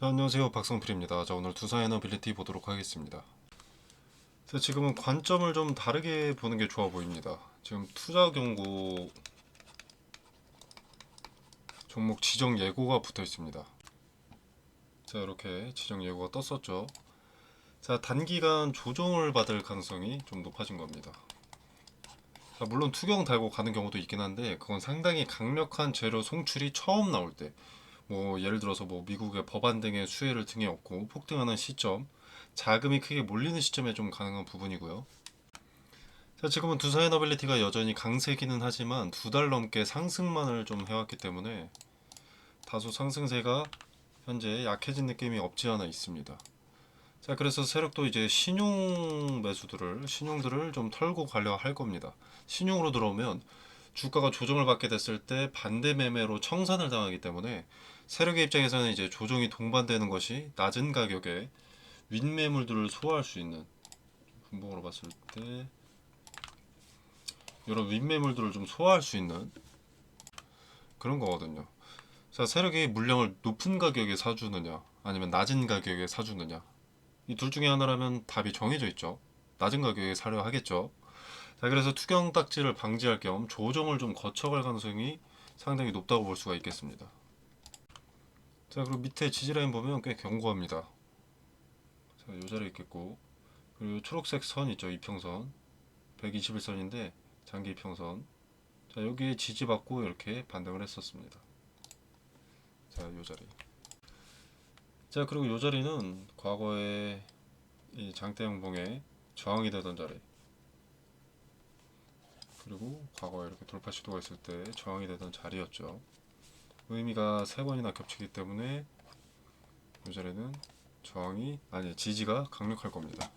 자, 안녕하세요. 박성필입니다. 자, 오늘 두산 에너빌리티 보도록 하겠습니다. 자, 지금은 관점을 좀 다르게 보는 게 좋아 보입니다. 지금 투자 경고 종목 지정 예고가 붙어 있습니다. 자, 이렇게 지정 예고가 떴었죠. 자, 단기간 조정을 받을 가능성이 좀 높아진 겁니다. 자, 물론 투경 달고 가는 경우도 있긴 한데 그건 상당히 강력한 재료 송출이 처음 나올 때 뭐 예를 들어서 뭐 미국의 법안 등의 수혜를 등에 업고 폭등하는 시점, 자금이 크게 몰리는 시점에 좀 가능한 부분이고요. 자, 지금은 두산 에너빌리티가 여전히 강세기는 하지만 두 달 넘게 상승만을 좀 해왔기 때문에 다소 상승세가 현재 약해진 느낌이 없지 않아 있습니다. 자, 그래서 세력도 이제 신용 매수들을 신용들을 좀 털고 가려 할 겁니다. 신용으로 들어오면 주가가 조정을 받게 됐을 때 반대 매매로 청산을 당하기 때문에 세력의 입장에서는 이제 조정이 동반되는 것이 낮은 가격에 윗매물들을 소화할 수 있는 분봉으로 봤을 때 이런 윗매물들을 좀 소화할 수 있는 그런 거거든요. 자, 세력이 물량을 높은 가격에 사주느냐 아니면 낮은 가격에 사주느냐 이 둘 중에 하나라면 답이 정해져 있죠. 낮은 가격에 사려 하겠죠. 자, 그래서 투경 딱지를 방지할 겸 조정을 좀 거쳐갈 가능성이 상당히 높다고 볼 수가 있겠습니다. 자, 그리고 밑에 지지라인 보면 꽤 견고합니다. 자, 요 자리에 있겠고, 그리고 초록색 선 있죠, 이평선. 121선인데, 장기 이평선. 자, 여기에 지지받고 이렇게 반등을 했었습니다. 자, 요 자리. 자, 그리고 요 자리는 과거에 이 장대형봉에 저항이 되던 자리. 그리고 과거에 이렇게 돌파 시도가 있을 때 저항이 되던 자리였죠. 의미가 세 번이나 겹치기 때문에 이 자리는 저항이 아니 지지가 강력할 겁니다.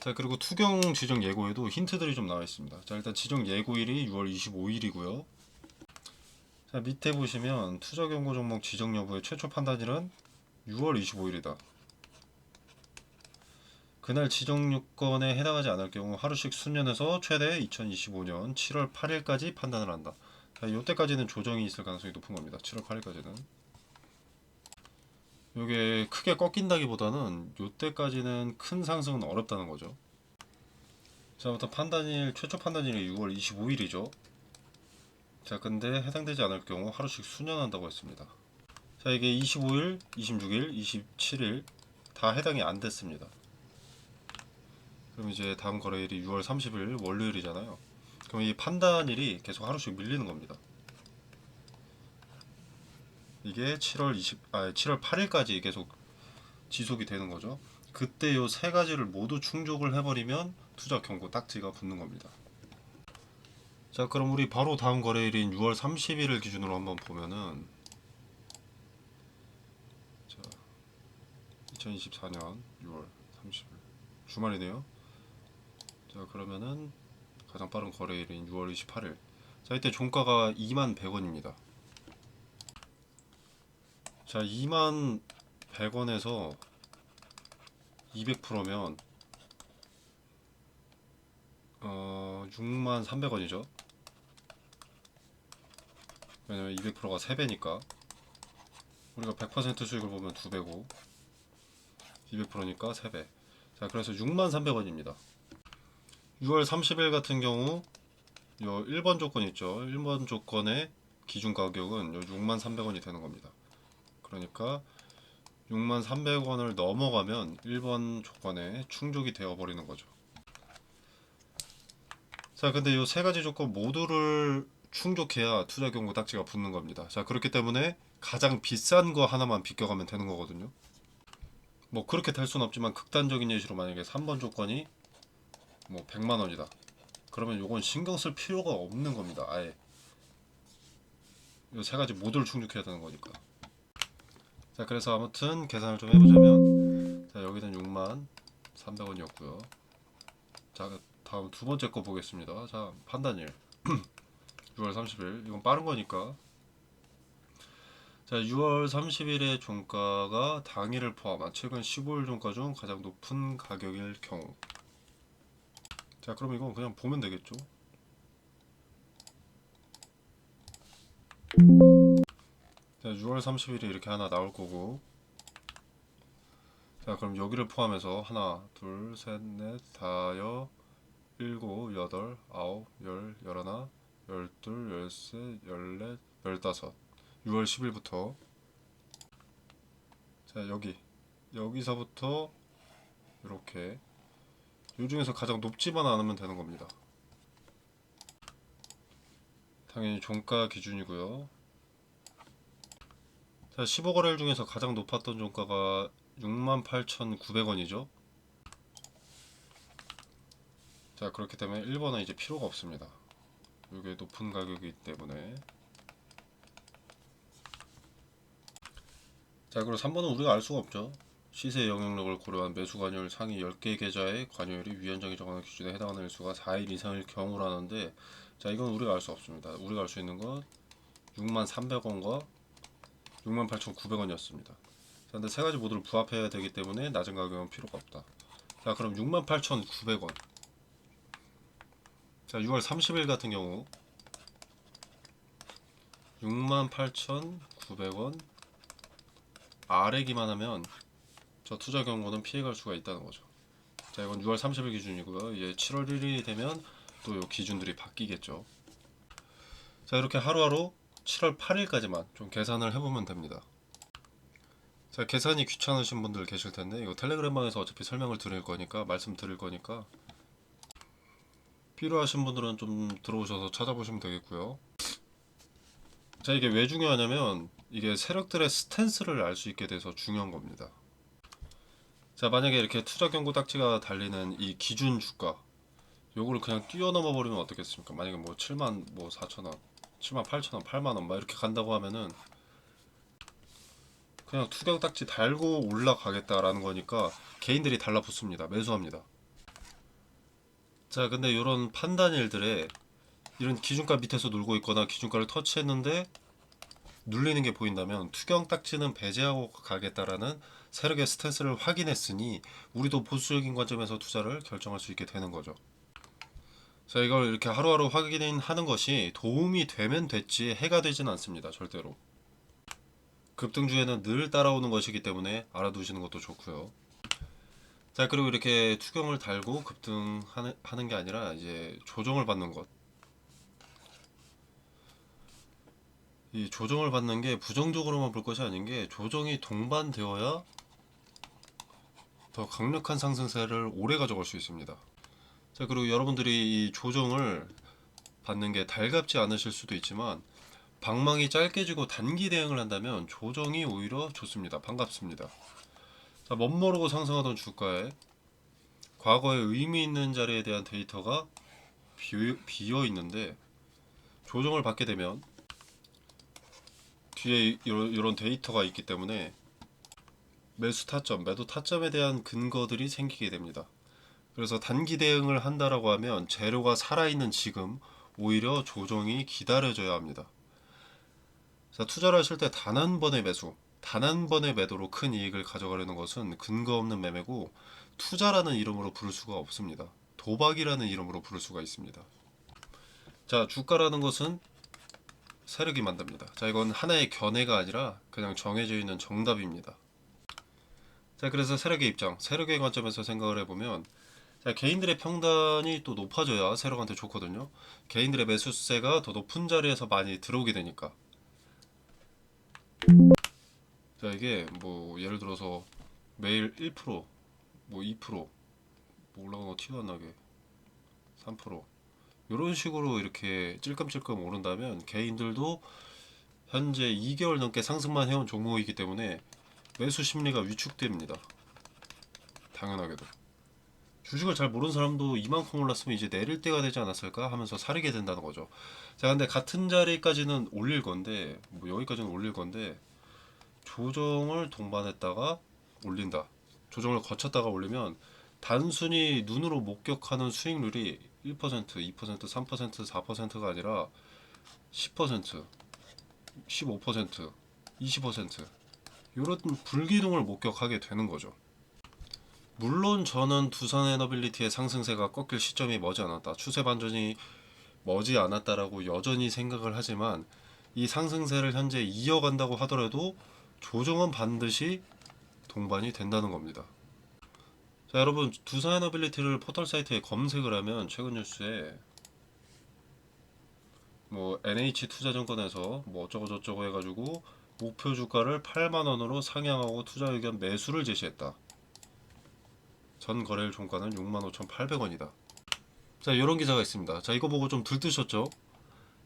자 그리고 투경 지정 예고에도 힌트들이 좀 나와 있습니다. 자 일단 지정 예고일이 6월 25일이고요. 자 밑에 보시면 투자 경고 종목 지정 여부의 최초 판단일은 6월 25일이다. 그날 지정 요건에 해당하지 않을 경우 하루씩 수년에서 최대 2025년 7월 8일까지 판단을 한다. 자, 요때까지는 조정이 있을 가능성이 높은 겁니다. 7월 8일까지는. 요게 크게 꺾인다기보다는 요때까지는 큰 상승은 어렵다는 거죠. 자, 부터 판단일, 최초 판단일이 6월 25일이죠. 자, 근데 해당되지 않을 경우 하루씩 수년한다고 했습니다. 자, 이게 25일, 26일, 27일 다 해당이 안 됐습니다. 그럼 이제 다음 거래일이 6월 30일 월요일이잖아요. 그럼 이 판단일이 계속 하루씩 밀리는 겁니다. 이게 7월 20, 아 7월 8일까지 계속 지속이 되는 거죠. 그때 요 세 가지를 모두 충족을 해버리면 투자 경고 딱지가 붙는 겁니다. 자, 그럼 우리 바로 다음 거래일인 6월 30일을 기준으로 한번 보면은 자, 2024년 6월 30일 주말이네요. 자, 그러면은 가장 빠른 거래일인 6월 28일. 자, 이때 종가가 2만 100원입니다. 자, 2만 100원에서 200%면 어, 6만 300원이죠. 왜냐면 200%가 3배니까. 우리가 100% 수익을 보면 2배고 200%니까 3배. 자, 그래서 6만 300원입니다. 6월 30일 같은 경우 요 1번 조건 있죠. 1번 조건의 기준 가격은 요 6만 300원이 되는 겁니다. 그러니까 6만 300원을 넘어가면 1번 조건에 충족이 되어 버리는 거죠. 자, 근데 요 세 가지 조건 모두를 충족해야 투자 경고 딱지가 붙는 겁니다. 자, 그렇기 때문에 가장 비싼 거 하나만 비껴가면 되는 거거든요. 뭐 그렇게 될 수는 없지만 극단적인 예시로 만약에 3번 조건이 뭐 100만 원이다. 그러면 요건 신경 쓸 필요가 없는 겁니다. 아예. 요 세 가지 모두를 충족해야 되는 거니까. 자, 그래서 아무튼 계산을 좀 해보자면, 자, 여기는 6만 300원이었고요. 자, 다음 두 번째 거 보겠습니다. 자, 판단일. 6월 30일. 이건 빠른 거니까. 자, 6월 30일의 종가가 당일을 포함한 최근 15일 종가 중 가장 높은 가격일 경우. 자 그럼 이건 그냥 보면 되겠죠? 자 6월 30일에 이렇게 하나 나올 거고. 자 그럼 여기를 포함해서 하나 둘셋넷 다여 일곱 여덟 아홉 열 열하나 열둘 열셋 열넷 열다섯. 6월 10일부터. 자 여기. 여기서부터 이렇게 요 중에서 가장 높지만 않으면 되는 겁니다. 당연히 종가 기준이고요. 자, 15거래일 중에서 가장 높았던 종가가 68,900원이죠. 자, 그렇기 때문에 1번은 이제 필요가 없습니다. 이게 높은 가격이기 때문에. 자, 그리고 3번은 우리가 알 수가 없죠. 시세 영향력을 고려한 매수 관여율 상위 10개 계좌의 관여율이 위원장이 정하는 기준에 해당하는 일수가 4일 이상일 경우라는데 자 이건 우리가 알 수 없습니다. 우리가 알 수 있는 건 63,300원과 68,900원이었습니다. 자, 근데 세 가지 모두를 부합해야 되기 때문에 낮은 가격은 필요가 없다. 자, 그럼 68,900원. 자, 6월 30일 같은 경우 68,900원 아래기만 하면 저 투자 경고는 피해갈 수가 있다는 거죠. 자, 이건 6월 30일 기준이고요. 이제 7월 1일이 되면 또 요 기준들이 바뀌겠죠. 자, 이렇게 하루하루 7월 8일까지만 좀 계산을 해보면 됩니다. 자, 계산이 귀찮으신 분들 계실 텐데 이거 텔레그램방에서 어차피 설명을 드릴 거니까 말씀 드릴 거니까 필요하신 분들은 좀 들어오셔서 찾아보시면 되겠고요. 자, 이게 왜 중요하냐면 이게 세력들의 스탠스를 알 수 있게 돼서 중요한 겁니다. 자, 만약에 이렇게 투자 경고 딱지가 달리는 이 기준 주가 요거를 그냥 뛰어넘어 버리면 어떻겠습니까? 만약에 뭐 7만 뭐 4천 원, 7만 8천 원, 8만 원 막 이렇게 간다고 하면은 그냥 투경 딱지 달고 올라가겠다라는 거니까 개인들이 달라붙습니다. 매수합니다. 자, 근데 이런 판단일들에 이런 기준가 밑에서 놀고 있거나 기준가를 터치했는데 눌리는 게 보인다면 투경 딱지는 배제하고 가겠다라는 세력의 스탠스를 확인했으니 우리도 보수적인 관점에서 투자를 결정할 수 있게 되는 거죠. 자, 이걸 이렇게 하루하루 확인하는 것이 도움이 되면 됐지 해가 되진 않습니다. 절대로. 급등주에는 늘 따라오는 것이기 때문에 알아두시는 것도 좋고요. 자, 그리고 이렇게 투경을 달고 급등하는 하는 게 아니라 이제 조정을 받는 것. 이 조정을 받는 게 부정적으로만 볼 것이 아닌 게 조정이 동반되어야 더 강력한 상승세를 오래 가져갈 수 있습니다. 자 그리고 여러분들이 이 조정을 받는 게 달갑지 않으실 수도 있지만 방망이 짧게 지고 단기 대응을 한다면 조정이 오히려 좋습니다. 반갑습니다. 자 멋모르고 상승하던 주가에 과거에 의미 있는 자리에 대한 데이터가 비어 있는데 조정을 받게 되면 뒤에 이런, 이런 데이터가 있기 때문에 매수 타점, 매도 타점에 대한 근거들이 생기게 됩니다. 그래서 단기 대응을 한다라고 하면 재료가 살아있는 지금 오히려 조정이 기다려져야 합니다. 자, 투자를 하실 때 단 한 번의 매수, 단 한 번의 매도로 큰 이익을 가져가려는 것은 근거 없는 매매고 투자라는 이름으로 부를 수가 없습니다. 도박이라는 이름으로 부를 수가 있습니다. 자, 주가라는 것은 세력이 만듭니다. 자, 이건 하나의 견해가 아니라 그냥 정해져 있는 정답입니다. 자, 그래서 세력의 입장, 세력의 관점에서 생각을 해보면 자, 개인들의 평단이 또 높아져야 세력한테 좋거든요. 개인들의 매수세가 더 높은 자리에서 많이 들어오게 되니까. 자, 이게 뭐 예를 들어서 매일 1%, 뭐 2%, 뭐 올라가는 거 티도 안 나게 3%. 이런 식으로 이렇게 찔끔찔끔 오른다면 개인들도 현재 2개월 넘게 상승만 해온 종목이기 때문에 매수 심리가 위축됩니다. 당연하게도. 주식을 잘 모르는 사람도 이만큼 올랐으면 이제 내릴 때가 되지 않았을까 하면서 사리게 된다는 거죠. 자, 근데 같은 자리까지는 올릴 건데, 뭐 여기까지는 올릴 건데, 조정을 동반했다가 올린다. 조정을 거쳤다가 올리면 단순히 눈으로 목격하는 수익률이 1%, 2%, 3%, 4%가 아니라 10%, 15%, 20% 이런 불기둥을 목격하게 되는 거죠. 물론 저는 두산 에너빌리티의 상승세가 꺾일 시점이 머지 않았다. 추세 반전이 머지 않았다라고 여전히 생각을 하지만 이 상승세를 현재 이어간다고 하더라도 조정은 반드시 동반이 된다는 겁니다. 자 여러분 두산 어빌리티를 포털 사이트에 검색을 하면 최근 뉴스에 뭐 NH 투자증권에서 뭐 어쩌고 저쩌고 해가지고 목표 주가를 8만 원으로 상향하고 투자 의견 매수를 제시했다. 전 거래일 종가는 6만 5,800원이다. 자 이런 기사가 있습니다. 자 이거 보고 좀 들뜨셨죠?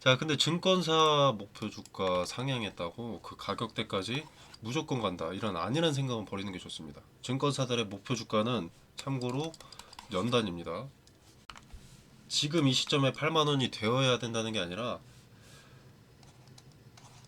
자 근데 증권사 목표 주가 상향했다고 그 가격대까지 무조건 간다 이런 아니란 생각은 버리는 게 좋습니다. 증권사들의 목표 주가는 참고로 연단입니다. 지금 이 시점에 8만 원이 되어야 된다는 게 아니라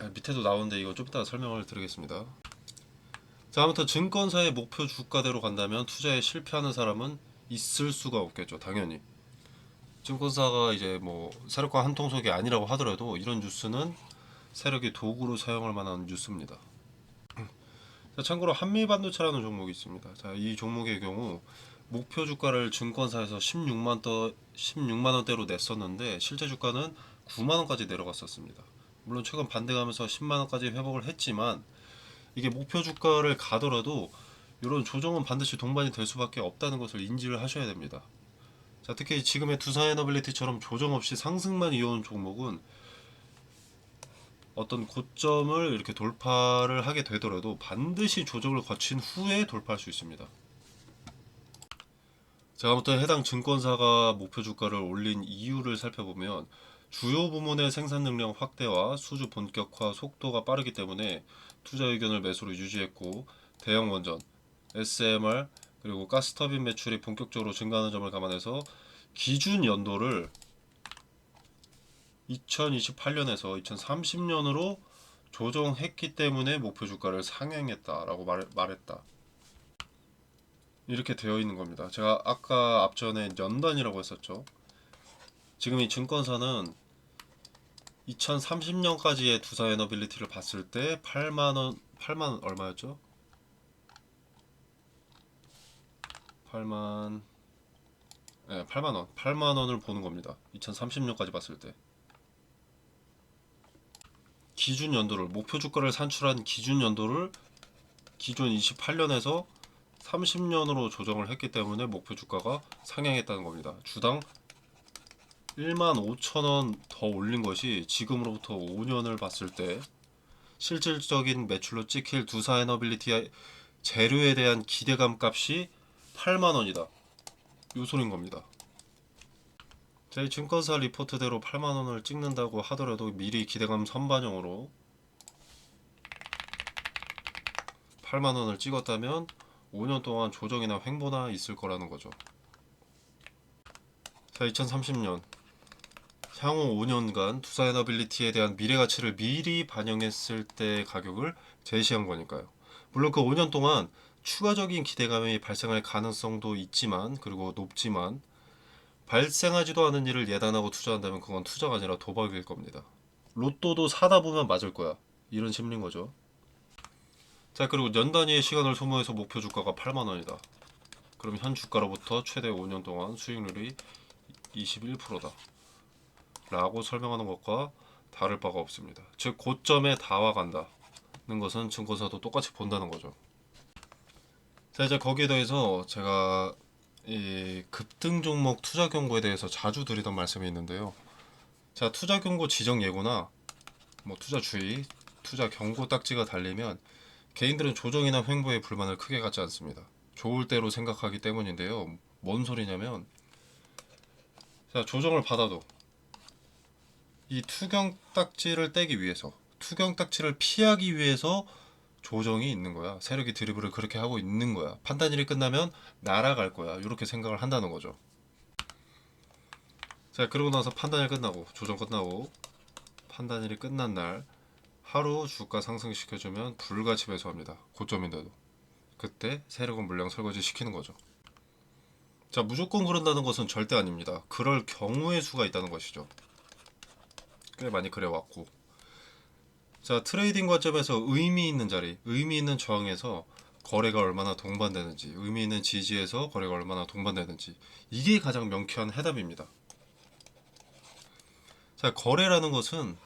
아, 밑에도 나오는데 이거 좀 이따 설명을 드리겠습니다. 자 아무튼 증권사의 목표 주가대로 간다면 투자에 실패하는 사람은 있을 수가 없겠죠 당연히. 증권사가 이제 뭐 세력과 한 통속이 아니라고 하더라도 이런 뉴스는 세력이 도구로 사용할 만한 뉴스입니다. 자, 참고로 한미반도체라는 종목이 있습니다. 자, 이 종목의 경우 목표 주가를 증권사에서 16만 더 16만 원대로 냈었는데 실제 주가는 9만 원까지 내려갔었습니다. 물론 최근 반등하면서 10만 원까지 회복을 했지만 이게 목표 주가를 가더라도 이런 조정은 반드시 동반이 될 수밖에 없다는 것을 인지를 하셔야 됩니다. 자, 특히 지금의 두산에너빌리티처럼 조정 없이 상승만 이어온 종목은 어떤 고점을 이렇게 돌파를 하게 되더라도 반드시 조정을 거친 후에 돌파할 수 있습니다. 자, 아무튼 해당 증권사가 목표 주가를 올린 이유를 살펴보면 주요 부문의 생산 능력 확대와 수주 본격화 속도가 빠르기 때문에 투자 의견을 매수로 유지했고 대형 원전, SMR 그리고 가스터빈 매출이 본격적으로 증가하는 점을 감안해서 기준 연도를 2028년에서 2030년으로 조정했기 때문에 목표 주가를 상향했다라고 말, 말했다. 이렇게 되어 있는 겁니다. 제가 아까 앞전에 연단이라고 했었죠. 지금 이 증권사는 2030년까지의 두산 에너빌리티를 봤을 때 8만 원, 8만 원 얼마였죠? 8만 네, 8만 원. 8만 원을 보는 겁니다. 2030년까지 봤을 때. 기준 연도를 목표 주가를 산출한 기준 연도를 기존 28년에서 30년으로 조정을 했기 때문에 목표 주가가 상향했다는 겁니다. 주당 1만 5천 원 더 올린 것이 지금으로부터 5년을 봤을 때 실질적인 매출로 찍힐 두사 에너빌리티의 재료에 대한 기대감 값이 8만 원이다. 요 소린 겁니다. 저희 증권사 리포트대로 8만 원을 찍는다고 하더라도 미리 기대감 선반영으로 8만 원을 찍었다면 5년 동안 조정이나 횡보나 있을 거라는 거죠. 자, 2030년 향후 5년간 투자에너빌리티에 대한 미래 가치를 미리 반영했을 때 가격을 제시한 거니까요. 물론 그 5년 동안 추가적인 기대감이 발생할 가능성도 있지만 그리고 높지만 발생하지도 않은 일을 예단하고 투자한다면 그건 투자가 아니라 도박일 겁니다. 로또도 사다 보면 맞을 거야. 이런 심리인 거죠. 자 그리고 년 단위의 시간을 소모해서 목표 주가가 8만 원이다. 그럼 현 주가로부터 최대 5년 동안 수익률이 21%다. 라고 설명하는 것과 다를 바가 없습니다. 즉 고점에 다와 간다는 것은 증권사도 똑같이 본다는 거죠. 자 이제 거기에 더해서 제가 이 급등 종목 투자 경고에 대해서 자주 드리던 말씀이 있는데요. 자 투자 경고 지정 예고나 뭐 투자 주의, 투자 경고 딱지가 달리면 개인들은 조정이나 횡보에 불만을 크게 갖지 않습니다. 좋을 대로 생각하기 때문인데요. 뭔 소리냐면 자 조정을 받아도 이 투경 딱지를 떼기 위해서 투경 딱지를 피하기 위해서 조정이 있는 거야. 세력이 드리블을 그렇게 하고 있는 거야. 판단일이 끝나면 날아갈 거야. 이렇게 생각을 한다는 거죠. 자, 그러고 나서 판단일 끝나고 조정 끝나고 판단일이 끝난 날 하루 주가 상승시켜주면 불같이 매수합니다. 고점인데도. 그때 세력은 물량 설거지 시키는 거죠. 자, 무조건 그런다는 것은 절대 아닙니다. 그럴 경우의 수가 있다는 것이죠. 꽤 많이 그래왔고. 자, 트레이딩 관점에서 의미 있는 자리, 의미 있는 저항에서 거래가 얼마나 동반되는지, 의미 있는 지지에서 거래가 얼마나 동반되는지, 이게 가장 명쾌한 해답입니다. 자, 거래라는 것은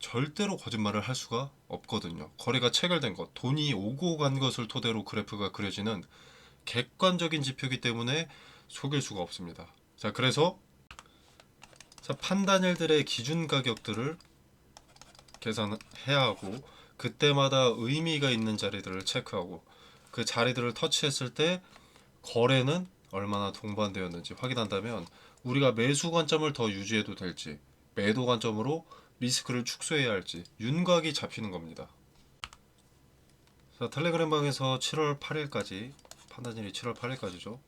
절대로 거짓말을 할 수가 없거든요. 거래가 체결된 것, 돈이 오고 간 것을 토대로 그래프가 그려지는 객관적인 지표이기 때문에 속일 수가 없습니다. 자, 그래서 자, 판단일들의 기준 가격들을 계산해야 하고 그때마다 의미가 있는 자리들을 체크하고 그 자리들을 터치했을 때 거래는 얼마나 동반되었는지 확인한다면 우리가 매수 관점을 더 유지해도 될지 매도 관점으로 리스크를 축소해야 할지 윤곽이 잡히는 겁니다. 자, 텔레그램 방에서 7월 8일까지 판단일이 7월 8일까지죠.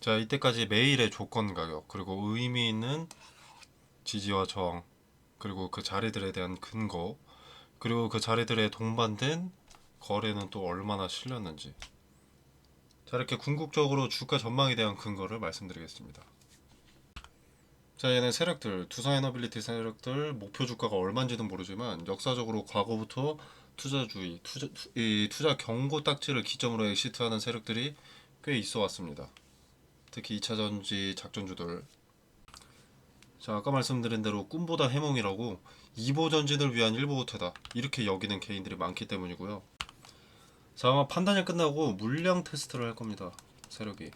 자, 이때까지 매일의 조건 가격 그리고 의미 있는 지지와 저항 그리고 그 자리들에 대한 근거 그리고 그 자리들에 동반된 거래는 또 얼마나 실렸는지 자 이렇게 궁극적으로 주가 전망에 대한 근거를 말씀드리겠습니다. 자 얘는 세력들 두산 에너빌리티 세력들 목표 주가가 얼마인지는 모르지만 역사적으로 과거부터 투자주의 투자 투- 이 투자 경고 딱지를 기점으로 엑시트하는 세력들이 꽤 있어 왔습니다. 특히 2차 전지 작전주들 자 아까 말씀드린 대로 꿈보다 해몽이라고 2보 전진을 위한 1보 호태다 이렇게 여기는 개인들이 많기 때문이고요. 자 아마 판단이 끝나고 물량 테스트를 할 겁니다. 세력이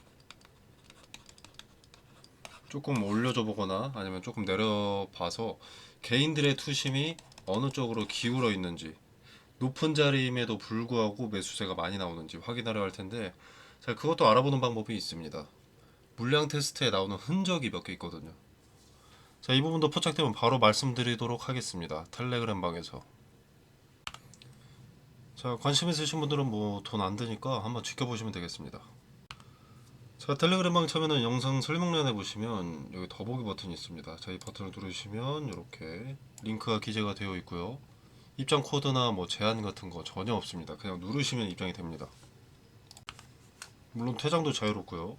조금 올려줘 보거나 아니면 조금 내려봐서 개인들의 투심이 어느 쪽으로 기울어 있는지 높은 자리임에도 불구하고 매수세가 많이 나오는지 확인하려 할 텐데 자 그것도 알아보는 방법이 있습니다. 물량 테스트에 나오는 흔적이 몇 개 있거든요. 자, 이 부분도 포착되면 바로 말씀드리도록 하겠습니다. 텔레그램 방에서. 자, 관심 있으신 분들은 뭐 돈 안 드니까 한번 지켜보시면 되겠습니다. 자, 텔레그램 방 참여는 영상 설명란에 보시면 여기 더보기 버튼이 있습니다. 자, 이 버튼을 누르시면 이렇게 링크가 기재가 되어 있고요. 입장 코드나 뭐 제한 같은 거 전혀 없습니다. 그냥 누르시면 입장이 됩니다. 물론 퇴장도 자유롭고요.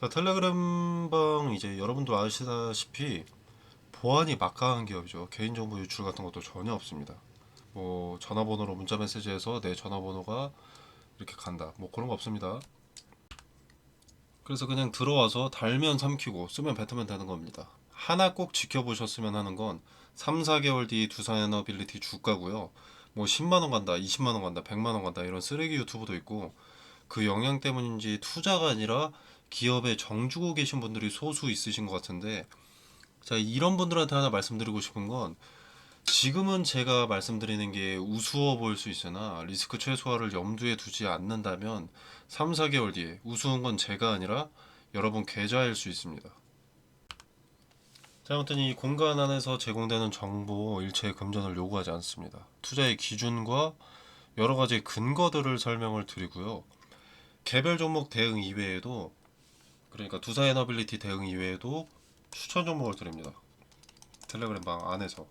자, 텔레그램 방 이제 여러분도 아시다시피 보안이 막강한 기업이죠. 개인정보 유출 같은 것도 전혀 없습니다. 뭐 전화번호로 문자 메시지해서 내 전화번호가 이렇게 간다. 뭐 그런 거 없습니다. 그래서 그냥 들어와서 달면 삼키고 쓰면 뱉으면 되는 겁니다. 하나 꼭 지켜보셨으면 하는 건 3, 4개월 뒤 두산 에너빌리티 주가고요. 뭐 10만 원 간다, 20만 원 간다, 100만 원 간다 이런 쓰레기 유튜브도 있고 그 영향 때문인지 투자가 아니라 기업에 정주고 계신 분들이 소수 있으신 것 같은데 자, 이런 분들한테 하나 말씀드리고 싶은 건 지금은 제가 말씀드리는 게 우스워 보일 수 있으나 리스크 최소화를 염두에 두지 않는다면 3, 4개월 뒤에 우스운 건 제가 아니라 여러분 계좌일 수 있습니다. 자, 아무튼 이 공간 안에서 제공되는 정보 일체의 금전을 요구하지 않습니다. 투자의 기준과 여러 가지 근거들을 설명을 드리고요. 개별 종목 대응 이외에도 그러니까 두사에너빌리티 대응 이외에도 추천 종목을 드립니다. 텔레그램 방 안에서.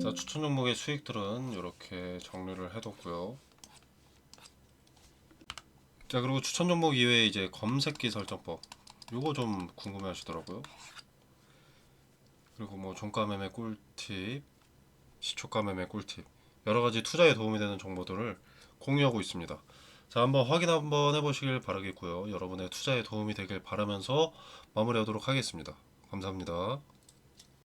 자, 추천 종목의 수익들은 이렇게 정리를 해뒀고요. 자, 그리고 추천 종목 이외에 이제 검색기 설정법. 요거 좀 궁금해 하시더라고요. 그리고 뭐 종가 매매 꿀팁, 시초가 매매 꿀팁. 여러 가지 투자에 도움이 되는 정보들을 공유하고 있습니다. 자, 한번 확인 한번 해보시길 바라겠고요. 여러분의 투자에 도움이 되길 바라면서 마무리하도록 하겠습니다. 감사합니다.